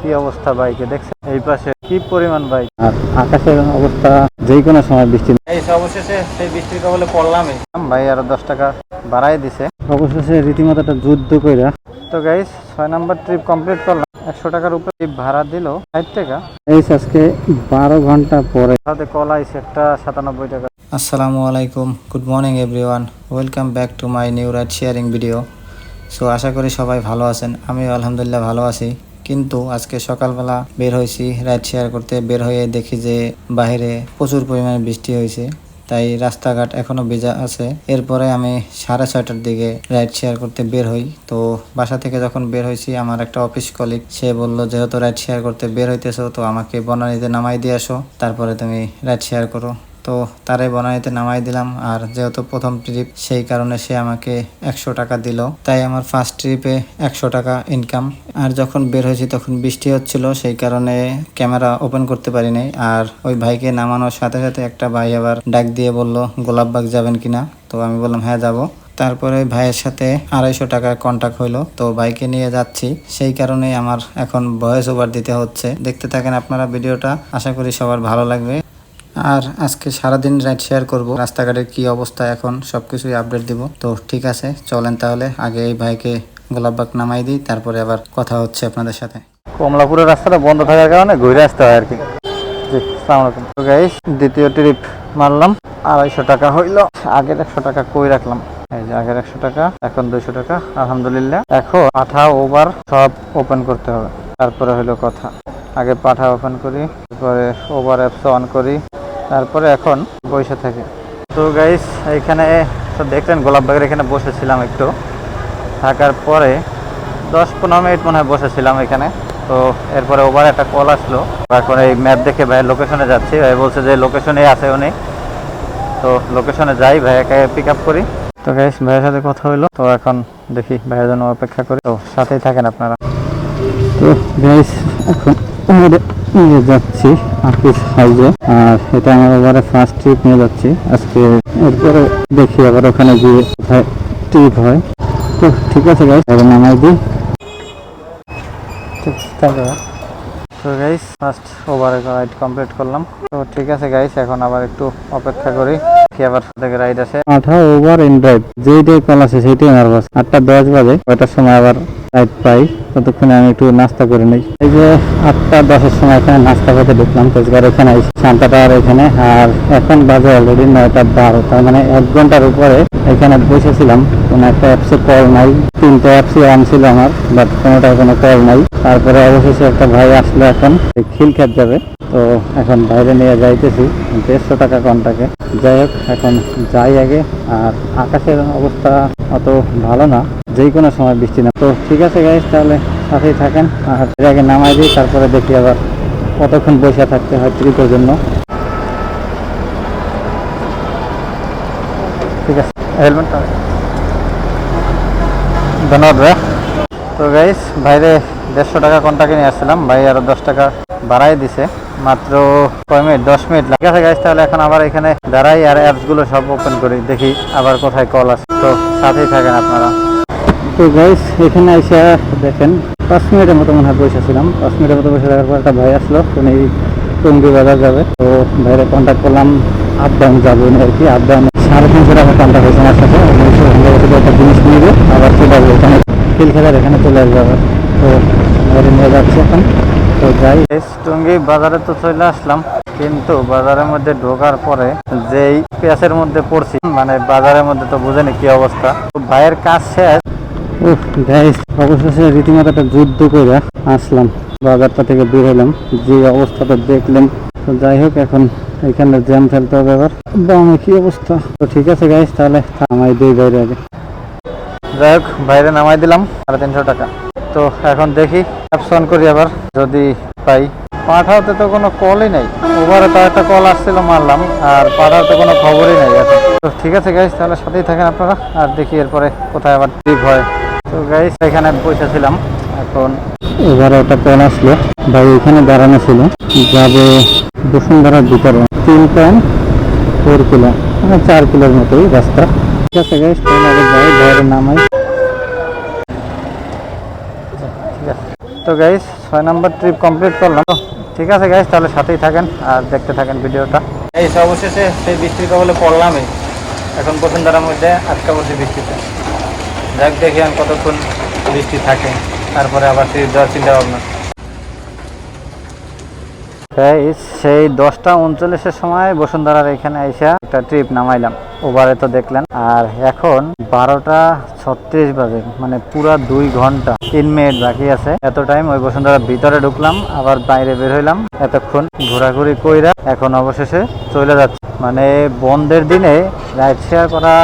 কি অবস্থা বাইকে দেখছেন এই পাশে কি পরিমাণ বাইক আর আকাশের অবস্থা যে কোনো সময় বৃষ্টি এই অবশেষে সেই বৃষ্টির কবলে পড়লামই। ভাই আরও দশ টাকা বাড়াই দিছে। অবশেষে রীতিমতো একটা যুদ্ধ কইরা। তো গাইস ছয় নাম্বার ট্রিপ কমপ্লিট করলাম। একশো টাকার উপরে ভাড়া দিল ষাট টাকা। এই আজকে বারো ঘণ্টা পরে। সাথে কলা আইসে একটা সাতানব্বই টাকা। আসসালামু আলাইকুম good morning everyone welcome back to my new ride sharing video so আশা করি সবাই ভালো আছেন আমি আলহামদুলিল্লাহ ভালো আছি। কিন্তু আজকে সকালবেলা বের হয়েছি রাইড শেয়ার করতে বের হয়ে দেখি যে বাইরে প্রচুর পরিমাণে বৃষ্টি হয়েছে। তাই রাস্তাঘাট এখনও ভেজা আছে। এরপরে আমি সাড়ে ছয়টার দিকে রাইড শেয়ার করতে বের হই। তো বাসা থেকে যখন বের হয়েছি, আমার একটা অফিস কলিগ সে বলল, যেহেতু রাইড শেয়ার করতে বের হইতেছো, তো আমাকে বনানীতে নামাই দিয়ে আসো। তারপরে তুমি রাইড শেয়ার করো। তো তারে বনানীতে নামাই দিলাম। আর যেহেতু প্রথম ট্রিপ সেই কারণে সে আমাকে একশো টাকা দিল। তাই আমার ফার্স্ট ট্রিপে একশো টাকা ইনকাম আর যখন বের হয়েছি তখন বৃষ্টি হচ্ছিল, সেই কারণে ক্যামেরা ওপেন করতে পারি নাই। আর ওই ভাইকে নামানোর সাথে সাথে একটা ভাই আবার ডাক দিয়ে বলল গোলাপবাগ যাবেন কিনা তো আমি বললাম হ্যাঁ যাব। তারপরে ভাইয়ের সাথে আড়াইশো টাকার কন্ট্যাক্ট হইল। তো বাইকে নিয়ে যাচ্ছি। সেই কারণেই আমার এখন ভয়েস ওভার দিতে হচ্ছে। দেখতে থাকেন আপনারা ভিডিওটা। আশা করি সবার ভালো লাগবে। আর আজকে সারাদিন রাইড শেয়ার করব। রাস্তাঘাটের কি অবস্থা এখন সবকিছুই আপডেট দিব। তো ঠিক আছে, চলেন তাহলে। আগে এই ভাইকে গোলাপবাগ নামাই দিই, তারপরে আবার কথা হচ্ছে আপনাদের সাথে। কমলাপুরের রাস্তাটা বন্ধ থাকার কারণে ঘুরে আসতে হয় আর কি। দ্বিতীয় ট্রিপ মারলাম। আড়াইশো টাকা হইল। আগের একশো টাকা কই রাখলাম? এই যে আগের একশো টাকা, এখন দুইশো টাকা, আলহামদুলিল্লাহ। এখন পাঠা, ওভার সব ওপেন করতে হবে। তারপরে হইল কথা। আগে পাঠা ওপেন করি, তারপরে ওভার অ্যাপস অন করি। তারপরে এখন বসে থাকে। তো গাইস এখানে, তো দেখলেন গোলাপবাগের এখানে বসেছিলাম একটু। থাকার পরে দশ পনেরো মিনিট মনে হয় বসেছিলাম এখানে। তো এরপরে ওভার একটা কল আসলো। এখন এই ম্যাপ দেখে ভাই লোকেশনে যাচ্ছি। ভাই বলছে যে লোকেশনে আছে উনি। তো লোকেশনে যাই, ভাইয়াকে পিক আপ করি। তো গাইস ভাইয়ের সাথে কথা হলো তো এখন দেখি ভাইয়ের জন্য অপেক্ষা করি। তো সাথেই থাকেন আপনারা। তো গাইস এখন আমরা নিয়ে যাচ্ছি আকিস হাউসে আর এটা আমার এবারে ফার্স্ট ট্রিপ নিয়ে যাচ্ছি। আজকে এরপরে দেখি আবার ওখানে গিয়ে কোথায় ট্রিপ হয়। তো ঠিক আছে গাইস এবার নামাই দিই। তো guys first Uber ride complete করলাম। তো ঠিক আছে গাইস এখন আবার একটু অপেক্ষা করি। কি আবার থেকে রাইড আসে। আঠা ওভার ইন ড্রাইভ যেইটাই কল আছে সেইটাই নার্ভাস আটটা দশ বাজে, ওইটার সময় আবার রাইড পাই, ততক্ষণে আমি একটু নাস্তা করে নিই। এই যে আটটা, দশের সময় এখানে নাস্তা করতে ঢুকলাম তেজগার এখানে শান্তাটার এখানে, আর এখন বাজে অলরেডি নয়টা বারো, তার মানে এক ঘণ্টার উপরে এখানে বসেছিলাম। কোনো একটা অ্যাপসে কল নাই, তিনটে অ্যাপসই অন ছিল আমার বাট কোনোটায় কোনো কল নাই। তারপরে অবশেষে একটা ভাই আসলো এখন খিল খেত যাবে। তো এখন বাইরে নিয়ে যাইতেছি, দেড়শো টাকা কন্টাকে যাই হোক, এখন যাই আগে, আর আকাশের অবস্থা অত ভালো না। যে কোনো সময় বৃষ্টি না। তো ঠিক আছে গাইজ তাহলে সাথেই থাকেন। আর এর আগে নামাই দিই তারপরে দেখি আবার কতক্ষণ বসে থাকতে হয় ট্রিপের জন্য। ঠিক আছে। হেলমেটটা ধন্যবাদ ভাই তো গাইস বাইরে দেড়শো টাকা কন্টাকে নিয়ে আসছিলাম। ভাই আরও দশ টাকা বাড়াই দিছে। মাত্র কয় মিনিট? দশ মিনিট। লাগে আছে গাইস তাহলে এখন আবার এখানে দাঁড়াই আর অ্যাপসগুলো সব ওপেন করি। দেখি আবার কোথায় কল আছে। তো সাথেই থাকেন আপনারা। তো গাইস এখানে এসে দেখেন, পাঁচ মিনিটের মতো মনে হয় বসেছিলাম। পাঁচ মিনিটের মতো বসে থাকার পর একটা ভাই আসলো, উনি টঙ্গি বাজার যাবে। তো ভাইরে কন্ট্যাক্ট করলাম আপ ডাউন যাব উনি আর কি আপ ডাউন সাড়ে তিনশো টাকা কন্ট্যাক্ট হয়েছে আমার সাথে। একটা জিনিস নিবে আবার চলে আসবে। এখানে ফিল খেলার এখানে চলে আসবে আবার। তো ভাইরে নিয়ে যাচ্ছি এখন। তো যাই টঙ্গী বাজারে তো চলে আসলাম, কিন্তু বাজারের মধ্যে ঢোকার পরে যেই পেঁয়াজের মধ্যে পড়ছি মানে বাজারের মধ্যে তো বুঝেনি কি অবস্থা। ভাইয়ের কাজ শেষ অবশেষে রীতিমতো একটা যুদ্ধ করে আসলাম। বাজারটা থেকে বের হলাম, যে অবস্থাটা দেখলেন। তো যাই হোক, এখন এখানে জ্যাম ফেলতে হবে এবার বামে কি অবস্থা? তো ঠিক আছে গাইস তাহলে আমায় দিই বাইরে আগে। যাই হোক, বাইরে নামাই দিলাম, সাড়ে তিনশো টাকা। তো এখন দেখি অ্যাপস করি আবার, যদি পাই। পাঠাতে তো কোনো কলই নাই। ওভারে তো একটা কল আসছিল, মারলাম, আর পাঠাওতে কোনো খবরই নাই এখন। তো ঠিক আছে গাইস তাহলে সাথেই থাকেন আপনারা, আর দেখি এরপরে কোথায় আবার ট্রিপ হয়। তো গাইস এখানে এখন এবারে একটা কল আসলো। ভাই এখানে দাঁড়ানো ছিল। যাবে বসুন্ধরার ভিতরে। তিন ফোর কিলো মানে চার কিলোর মতোই রাস্তা। ঠিক আছে গাইস তাহলে আগে যাই বাইরে নামাই। তো গাইস ছয় নম্বর ট্রিপ কমপ্লিট করলাম। ঠিক আছে গাইস তাহলে সাথেই থাকেন আর দেখতে থাকেন ভিডিওটা। এই অবশেষে সেই বৃষ্টির কবলে পড়লামই। এখন প্রথম বসুন্ধরার মধ্যে আটকা বসে বৃষ্টিতে। যাক দেখি আমি কতক্ষণ বৃষ্টি থাকে। তারপরে আবার ট্রিপ যাওয়ার চিন্তা ভাবনা। সেই দশটা উনচল্লিশের সময় বসুন্ধরার এখানে এসে একটা ট্রিপ নামাইলাম। ওভারে তো দেখলেন। আর এখন বারোটা ছত্রিশ বাজে মানে পুরা দুই ঘণ্টা। তিন মিনিট বাকি আছে। এত টাইম ওই বসুন্ধরার ভিতরে ঢুকলাম, আবার বাইরে বের হইলাম। এতক্ষণ ঘোরাঘুরি কইরা এখন অবশেষে চলে যাচ্ছে। মানে বন্ধের দিনে রাইড শেয়ার করা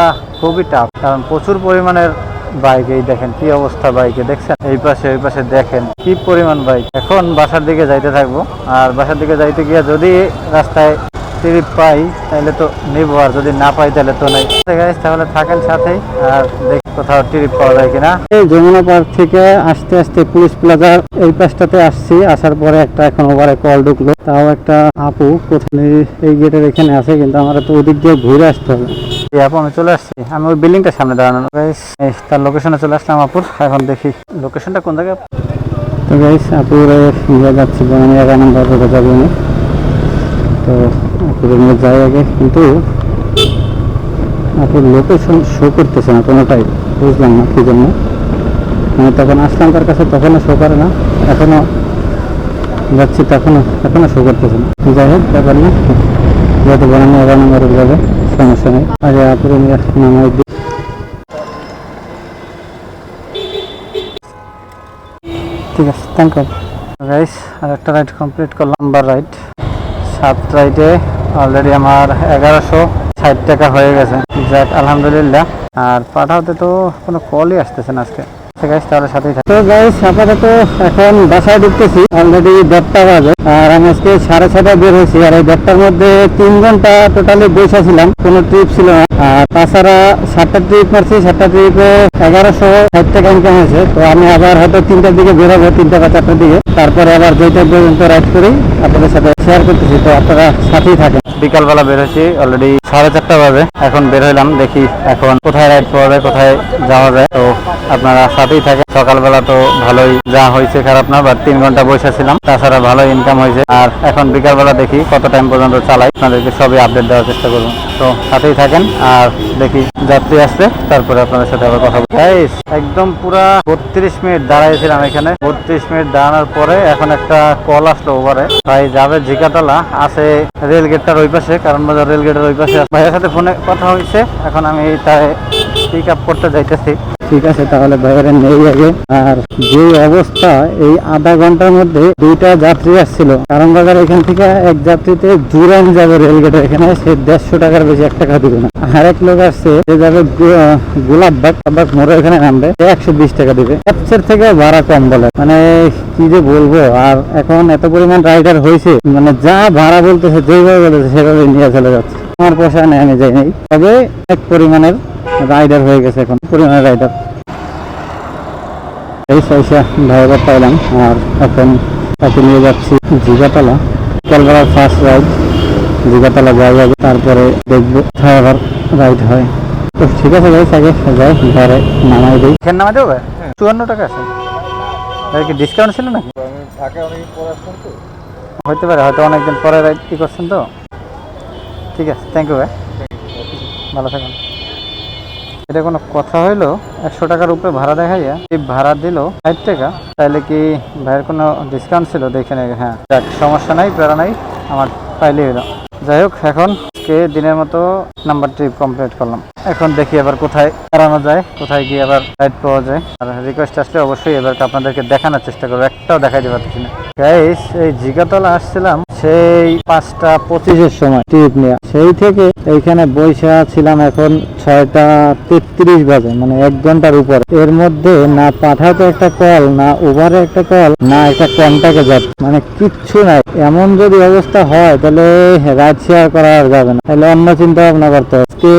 খুবই টাফ কারণ প্রচুর পরিমাণের বাইক, এই দেখেন কি অবস্থা বাইকে, দেখছেন? এই পাশে, ওই পাশে দেখেন কি পরিমাণ বাইক। এখন বাসার দিকে যাইতে থাকব, আর বাসার দিকে যাইতে গিয়ে যদি রাস্তায় ট্রিপ পাই, তাহলে তো নিবো, আর যদি না পাই, তাহলে তো নেই। গাইস তাহলে থাকেন সাথেই, আর দেখি কোথাও ট্রিপ পাওয়া যায় কিনা। এই যমুনা পার্ক থেকে আসতে আসতে পুলিশ প্লাজার এই পাশটাতে আসছি। আসার পরে একটা এখন ওভারে কল ঢুকলো। তাও একটা আপু কোথায়? এই গেটের এখানে আছে, কিন্তু আমার তো ওদিক দিয়ে ঘুরে আসতে হবে। আমি চলে আসছি। আমি ওই বিল্ডিংটার সামনে দাঁড়ানো গাইস তার লোকেশনে চলে আসলাম আপুর। এখন দেখি লোকেশনটা কোন জায়গায় তো গাইস আপুরে নিয়ে যাচ্ছি আমি এগারো নম্বর রোডে যাব আমি তো আপুরে নিয়ে যাই আগে, কিন্তু আপুর লোকেশন শো করতেছে না কোনোটাই। বুঝলাম না কি জন্য। আমি তখন আসলাম তার কাছে, তখনও শো করে না। এখনও যাচ্ছি, তখনও, এখনও শো করতেছে না। যাই হোক, ব্যাপার না। যেহেতু বানানো এগারো নম্বর রোড যাবে। সমস্যা নেই আগে আপুরে নিয়ে ঠিক আছে থ্যাংক ইউ গাইস আর একটা রাইড কমপ্লিট করলাম নাম্বার রাইড সাত রাইডে অলরেডি আমার এগারোশো ষাট টাকা হয়ে গেছে যাক আলহামদুলিল্লাহ আর পাঠাতে তো কোনো কলই আসতেছে না আজকে আপাতত এখন বাসায় ঢুকতেছি অলরেডি আর সাড়ে বের হয়েছি, আর এই মধ্যে তিন ঘণ্টা টোটালি বসেছিলাম কোনো ট্রিপ ছিল না। আর তাছাড়া সাতটা ট্রিপ মারছি, সাতটা ট্রিপে এগারোশো ষাট টাকা হয়েছে। তো আমি আবার হয়তো তিনটার দিকে বের হব তিনটা বা চারটার দিকে। তারপরে আবার যেটা পর্যন্ত রাইড করি, আপনাদের সাথে শেয়ার করতেছি। তো আপনারা সাথেই থাকেন। বিকালবেলা বের হয়েছি অলরেডি সাড়ে চারটা বাজে। এখন বের হইলাম, দেখি এখন কোথায় রাইড পাওয়া যায়, কোথায় যাওয়া যায়। তো আপনারা সাথেই থাকেন। সকালবেলা তো ভালোই যা হয়েছে খারাপ না বাট তিন ঘণ্টা বসেছিলাম তাছাড়া ভালো ইনকাম হয়েছে। আর এখন বিকালবেলা দেখি কত টাইম পর্যন্ত চালাই। আপনাদেরকে সবই আপডেট দেওয়ার চেষ্টা করব। তো সাথেই থাকেন। আর দেখি যাত্রী আসছে, তারপরে আপনাদের সাথে আবার কথা বলব। একদম পুরা বত্রিশ মিনিট দাঁড়াইছিলাম এখানে। বত্রিশ মিনিট দাঁড়ানোর পরে এখন একটা কল আসলো ওভারে ভাই যাবে জিকাতলা আছে রেল গেটটার ওই পাশে, কারণ বাজার রেল গেটের ওই পাশে ভাইয়ের সাথে ফোনে কথা হয়েছে এখন আমি তাই পিক আপ করতে যাইতেছি। ঠিক আছে, তাহলে বাইরে নেই আগে। আর যে অবস্থা, এই আধা ঘণ্টার মধ্যে দুইটা যাত্রী আসছিল। কারণ বাজার এখান থেকে এক যাত্রীতে জুরান যাবে রেলগেটের এখানে, সে দেড়শো টাকার বেশি এক টাকা দিবে না। আরেক লোক আসছে, সে যাবে গো- গোলাপবাগ গোলাপবাগ মোড়ে এখানে নামবে। একশো বিশ টাকা দিবে। ক্যাপচার থেকে ভাড়া কম বলে। মানে কি যে বলব, আর এখন এত পরিমাণ রাইডার হয়েছে মানে যা ভাড়া বলতেছে, যেভাবে বলতেছে সেভাবে নিয়ে চলে যাচ্ছে। আমার পয়সা নেই আমি যাই নাই। তবে এক পরিমাণের রাইডার হয়ে গেছে এখন পরিমাণের রাইডার এই পয়সা ড্রাইভার পাইলাম আর এখন তাকে নিয়ে যাচ্ছি জিগাতলা। কলকাতার ফার্স্ট রাইড জিগাতলা যাওয়া যাবে, তারপরে দেখব আবার রাইড হয়। তো ঠিক আছে গাইস আগে যাই, ঘরে নামাই দিই। এখানে নামাই দেবো চুয়ান্ন টাকা আছে। ভাই কি ডিসকাউন্ট ছিল নাকি? হতে পারে, হয়তো অনেকদিন পরে রাইড কি করছেন তো। ঠিক আছে থ্যাংক ইউ ভাই। ভালো থাকুন। এটা কোনো কথা হইল? একশো টাকার উপরে ভাড়া দেখাইয়া এই ভাড়া দিল ষাট টাকা। তাহলে কি ভাইয়ের কোনো ডিসকাউন্ট ছিল? দেখে নেবে হ্যাঁ। সমস্যা নাই, প্যারা নাই, আমার পাইলে হইল। যাই হোক, এখন আজকে দিনের মতো নাম্বার ট্রিপ কমপ্লিট করলাম। এখন দেখি এবার কোথায় দাঁড়ানো যায়, কোথায় গিয়ে আবার রাইড পাওয়া যায়। আর রিকোয়েস্ট আসলে অবশ্যই এবার আপনাদেরকে দেখানোর চেষ্টা করব, একটাও দেখাইতে পারতেছি না। গাইস এই জিগাতলা আসছিলাম, সেই পাঁচটা পঁচিশের সময় ট্রিপ নেওয়া সেই থেকে এইখানে বৈশা ছিলাম এখন ছয়টা তেত্রিশ বাজে মানে এক ঘণ্টার উপর। এর মধ্যে না পাঠাতে একটা কল না ওভারে একটা কল না একটা কন্টাক্টে যাচ্ছে। মানে কিচ্ছু নাই। এমন যদি অবস্থা হয়, তাহলে রাইড শেয়ার করা যাবে না। তাহলে অন্য চিন্তা ভাবনা করতে আজকে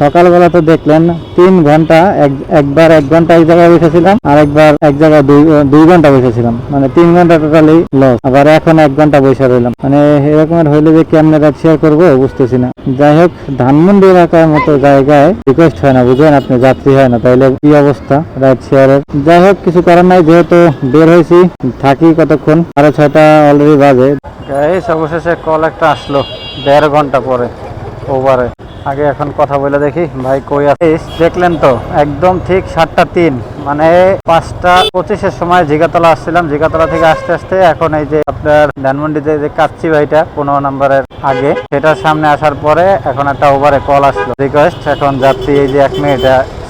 সকালবেলা তো দেখলেন তিন ঘণ্টা, এক- একবার এক ঘণ্টা এক জায়গায় বসেছিলাম, আর একবার এক জায়গায় দুই ঘণ্টা বসেছিলাম। মানে তিন ঘণ্টা টোটালি লস আবার এখন এক ঘণ্টা বসে রইলাম। মানে এরকমের হইলে যে কেমনে শেয়ার করব বুঝতেছি না। যাই হোক, ধানমন্ডি এলাকার মতো জায়গায় রিকোয়েস্ট হয় না বুঝলেন আপনি, যাত্রী হয় না, তাইলে কি অবস্থা রাইড শেয়ারের? যাই হোক, কিছু করার নাই, যেহেতু বের হয়েছি, থাকি কতক্ষণ? সাড়ে ছয়টা অলরেডি বাজে। অবশেষে কল একটা আসলো, দেড় ঘণ্টা পরে। ওভারে। আগে এখন কথা বলে দেখি, ভাই কই আছিস দেখলেন তো, একদম ঠিক সাতটা তিন। মানে পাঁচটা পঁচিশের সময় জিগাতলা আসছিলাম। জিগাতলা থেকে আসতে আসতে এখন এই যে আপনার ধানমন্ডিতে যে কাচ্চি ভাইটা, পনেরো নম্বরের আগে, সেটার সামনে আসার পরে এখন একটা ওভারে কল আসলো। রিকোয়েস্ট এখন যাচ্ছি এই যে এক মিনিট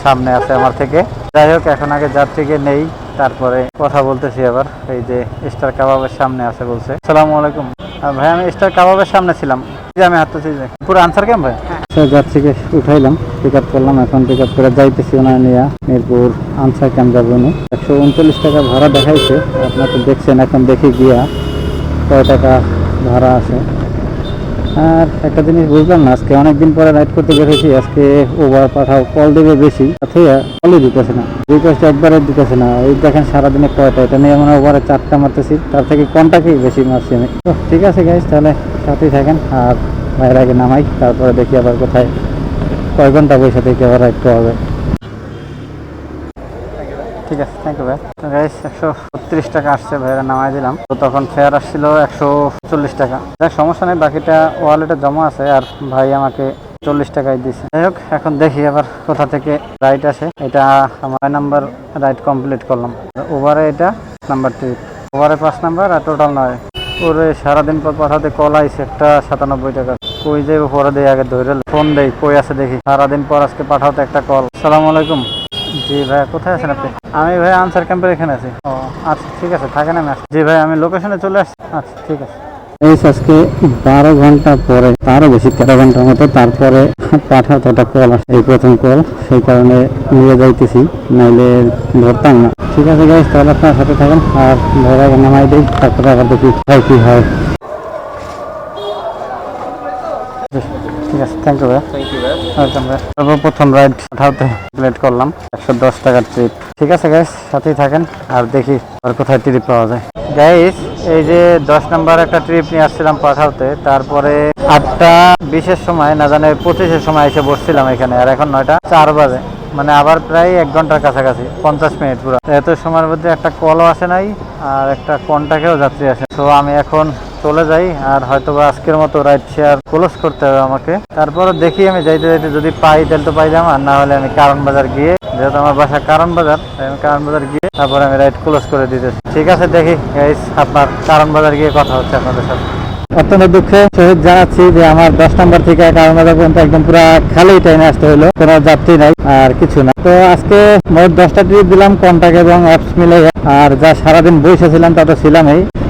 সামনে আছে আমার থেকে। যাই হোক, এখন আগে যাত্রীকে নেই, তারপরে কথা বলতেছি আবার। এই যে স্টার কাবাবের সামনে আছে বলছে। সালামু আলাইকুম। ভাই, আমি স্টার কাবাবের সামনে ছিলাম। আমি পুরো আনসার ভাই? যাত্রীকে উঠাইলাম পিক আপ করলাম এখন পিক আপ করে যাইতেছি ওনার নিয়ে মিরপুর আনসার ক্যাম্প যাব উনি একশো উনচল্লিশ টাকা ভাড়া দেখাইছে আপনার তো দেখছেন এখন দেখি গিয়া কয় টাকা ভাড়া আছে। আর একটা জিনিস বুঝলাম না, আজকে অনেকদিন পরে রাইড করতে বেরোছি আজকে ওভার পাঠাও কল দেবে বেশি। কলই দিতেছে না রিকোয়েস্ট একবারে দিতেছে না। এই দেখেন সারাদিনে কয়টা, এটা নিয়ে মানে ওভারে চারটা মারতেছি, তার থেকে কোনটাকেই বেশি মারছি আমি। তো ঠিক আছে গাইজ তাহলে সাথেই থাকেন, আর বাইরে আগে নামাই, তারপরে দেখি আবার কোথায়, কয় ঘণ্টা বসে থেকে আবার রাইড হবে ঠিক আছে থ্যাংক ইউ ভাই। গাইস একশো বত্রিশ টাকা আসছে ভাইরা নামাই দিলাম। তো তখন ফেয়ার আসছিল একশো চল্লিশ টাকা। সমস্যা নেই, বাকিটা ওয়ালেটে জমা আছে আর ভাই আমাকে চল্লিশ টাকায় দিছে যাই হোক, এখন দেখি আবার কোথা থেকে রাইড আসে। এটা আমার নাম্বার রাইড কমপ্লিট করলাম। ওভারে এটা নাম্বার থ্রি ওভারে পাঁচ নাম্বার আর টোটাল নয়। ওরে, সারাদিন পর পাঠাতে কল আইছে একটা সাতানব্বই টাকা। কই যাইব পরে দেই, আগে ধরে ফোন দেই, কই আছে দেখি। সারাদিন পর আজকে পাঠাতে একটা কল সালাম আলাইকুম। জি ভাই, কোথায় আছেন আপনি? আমি ভাই আনসার ক্যাম্পের এখানে আছি। ও আচ্ছা ঠিক আছে, থাকেন, আমি আসছি। জি ভাই, আমি লোকেশনে চলে আসছি। আচ্ছা ঠিক আছে। এই আজকে বারো ঘণ্টা পরে, তারও বেশি তেরো ঘণ্টার মতো, তারপরে পাঠাতে একটা কল আসে এই প্রথম কল সেই কারণে নিয়ে যাইতেছি, নাইলে ধরতাম না। ঠিক আছে গাইজ তাহলে আপনার সাথে থাকেন, আর আগে নামাই দিই, তারপরে আবার দেখি হয় কি হয় জি, থ্যাংক ইউ ভাই ওয়েলকাম ভাই সর্বপ্রথম রাইড উঠাতে প্লেট করলাম। একশো দশ টাকার ট্রিপ ঠিক আছে গাইস সাথেই থাকেন। আর দেখি আর কোথায় ট্রিপ পাওয়া যায়। গাইস এই যে দশ নাম্বার একটা ট্রিপ নিয়ে আসছিলাম পাঠাতে তারপরে আটটা বিশের সময় না জানে পঁচিশের সময় এসে বসছিলাম এখানে। আর এখন নয়টা চার বাজে। মানে আবার প্রায় এক ঘণ্টার কাছাকাছি পঞ্চাশ মিনিট পুরো। এত সময়ের মধ্যে একটা কলও আসে নাই আর একটা কন্টাকেও যাত্রী আসে। তো আমি এখন চলে যাই আর হয়তো বা আজকের মতো রাইড শেয়ার ক্লোজ করতে হবে আমাকে। তারপরে দেখি আমি যাইতে যাইতে যদি পাই তাহলে তো পাই যাম আর না হলে আমি কারণ বাজার গিয়ে, যেহেতু আমার বাসা কারণ বাজার তাই আমি কারণ বাজার গিয়ে তারপরে আমি রাইড ক্লোজ করে দিতেছি। ঠিক আছে, দেখি আপনার কারণ বাজার গিয়ে কথা হচ্ছে আপনাদের সাথে। অত্যন্ত দুঃখে সহিত জানাচ্ছি যে আমার দশ নম্বর থেকে কারণ পর্যন্ত একদম পুরো খালি ট্রেনে আসতে হলো। কোনো যাত্রী নাই, আর কিছু না। তো আজকে মোট দশটা ট্রিপ দিলাম এবং অ্যাপস মিলে আর যা সারাদিন বসেছিলাম তা তো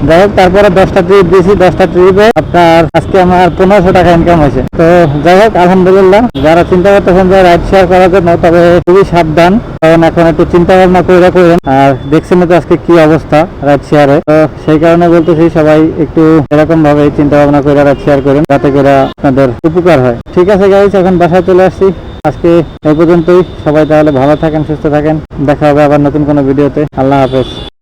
যাই হোক, তারপরে দশটা ট্রিপ দিয়েছি। দশটা ট্রিপে আপনার আজকে আমার পনেরোশো টাকা ইনকাম হয়েছে। তো যাই হোক, আলহামদুলিল্লাহ, যারা চিন্তা করতেছেন যে রাইড শেয়ার করার জন্য, তবে খুবই সাবধান। কারণ এখন একটু চিন্তা ভাবনা করে করেন। আর দেখছেন তো আজকে কি অবস্থা রাইড শেয়ারে তো সেই কারণে বলতেছি, সবাই একটু এরকম ভাবে চিন্তা ভাবনা করে শেয়ার করেন যাতে করে আপনাদের উপকার হয়। ঠিক আছে গাইজ এখন বাসায় চলে আসছি। আজকে এই পর্যন্তই। সবাই তাহলে ভালো থাকেন, সুস্থ থাকেন। দেখা হবে আবার নতুন কোনো ভিডিওতে আল্লাহ হাফেজ।